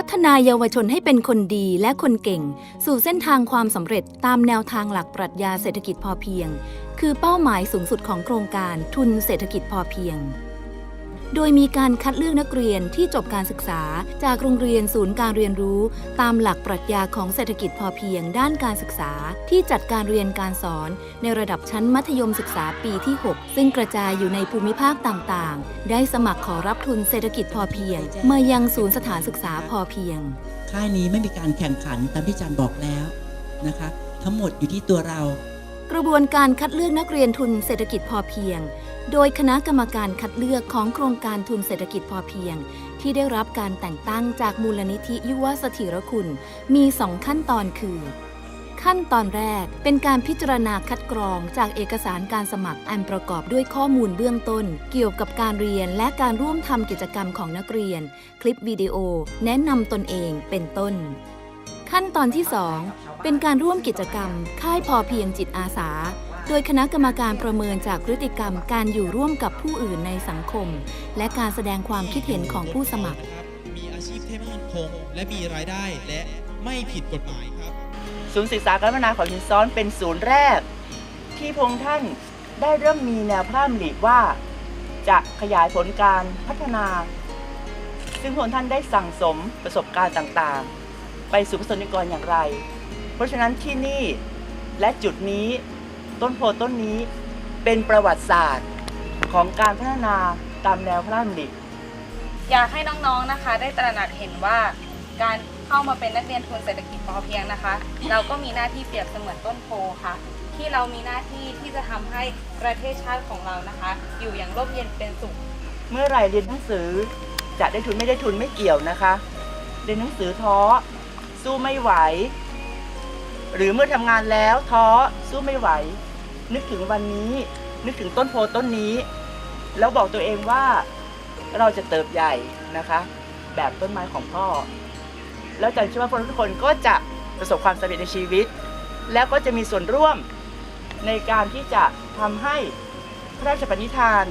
พัฒนาเยาวชนให้เป็นคนดีและคนเก่ง สู่เส้นทางความสำเร็จตามแนวทางหลักปรัชญาเศรษฐกิจพอเพียง คือเป้าหมายสูงสุดของโครงการทุนเศรษฐกิจพอเพียง โดยมีการคัดเลือกนักเรียนที่จบการศึกษา จากโรงเรียนศูนย์การเรียนรู้ ตามหลักปรัชญาของเศรษฐกิจพอเพียงด้านการศึกษา ที่จัดการเรียนการสอนในระดับชั้นมัธยมศึกษาปีที่ 6 ซึ่งกระจายอยู่ในภูมิภาคต่างๆ ได้สมัครขอรับทุนเศรษฐกิจพอเพียง มายังศูนย์สถานศึกษาพอเพียง ค่ายนี้ไม่มีการแข่งขันตามที่อาจารย์บอกแล้วนะคะ ทั้งหมดอยู่ที่ตัวเรา กระบวนการคัดเลือกนักเรียนทุนเศรษฐกิจพอเพียง โดยคณะกรรมการคัดเลือกของโครงการทุนเศรษฐกิจพอเพียง ที่ได้รับการแต่งตั้งจากมูลนิธิยุวสถิรคุณ มีสองขั้นตอนคือ ขั้นตอนแรกเป็นการพิจารณาคัดกรองจากเอกสารการสมัครอันประกอบด้วยข้อมูลเบื้องต้น เกี่ยวกับการเรียนและการร่วมทำกิจกรรมของนักเรียน คลิปวิดีโอ แนะนำตนเองเป็นต้น ขั้นตอนที่ 2 เป็นการร่วมกิจกรรม ค่ายพอเพียงจิตอาสา โดยคณะกรรมการประเมินจากพฤติกรรมการอยู่ร่วมกับผู้อื่นในสังคม และการแสดงความคิดเห็นของผู้สมัคร มีอาชีพที่มั่นคงและมีรายได้และไม่ผิดกฎหมายครับ ศูนย์ศึกษาการพัฒนาเขาหินซ้อนเป็นศูนย์แรก ที่พระองค์ท่านได้เริ่มมีแนวพระราชดำริว่า จะขยายผลการพัฒนา ซึ่งพระองค์ท่านได้สั่งสมประสบการณ์ต่างๆ ไปสู่ประสบนิกรอย่างไร เพราะฉะนั้นที่นี่และจุดนี้ต้นโพต้นนี้เป็นประวัติศาสตร์ของการพัฒนาตามแนวพระราชดำริอยากให้น้องๆนะคะ ได้ตระหนักเห็นว่าการเข้ามาเป็นนักเรียนทุนเศรษฐกิจพอเพียงนะคะ เราก็มีหน้าที่เปรียบเสมือนต้นโพค่ะ ที่เรามีหน้าที่ที่จะทำให้ประเทศชาติของเรานะคะ อยู่อย่างร่มเย็นเป็นสุข เมื่อไหร่เรียนหนังสือจะได้ทุนไม่ได้ทุนไม่เกี่ยวนะคะ เรียนหนังสือท้อสู้ไม่ไหว หรือเมื่อทำงานแล้วท้อสู้ไม่ไหว นึกถึงวันนี้ นึกถึงต้นโพต้นนี้ แล้วบอกตัวเองว่าเราจะเติบใหญ่นะคะ แบบต้นไม้ของพ่อ แล้วจันเชื่อว่าพวกเราทุกคนก็จะประสบความสำเร็จในชีวิต แล้วก็จะมีส่วนร่วมในการที่จะทำให้พระราชปณิธาน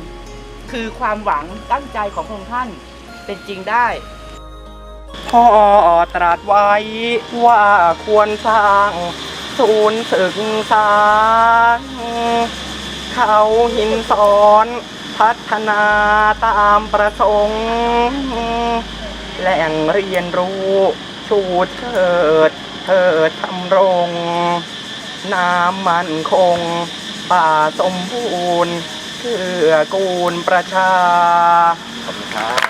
คือความหวังตั้งใจของพระองค์ท่านเป็นจริงได้ พ่อตรัสไว้ว่าควรสร้างศูนย์ศึกษา เขาหินสอนพัฒนาตามประสงค์ แหล่งเรียนรู้ชูเชิดเถิดทำรง น้ำมันคง ป่าสมบูรณ์เพื่อกูลประชาขอบคุณครับ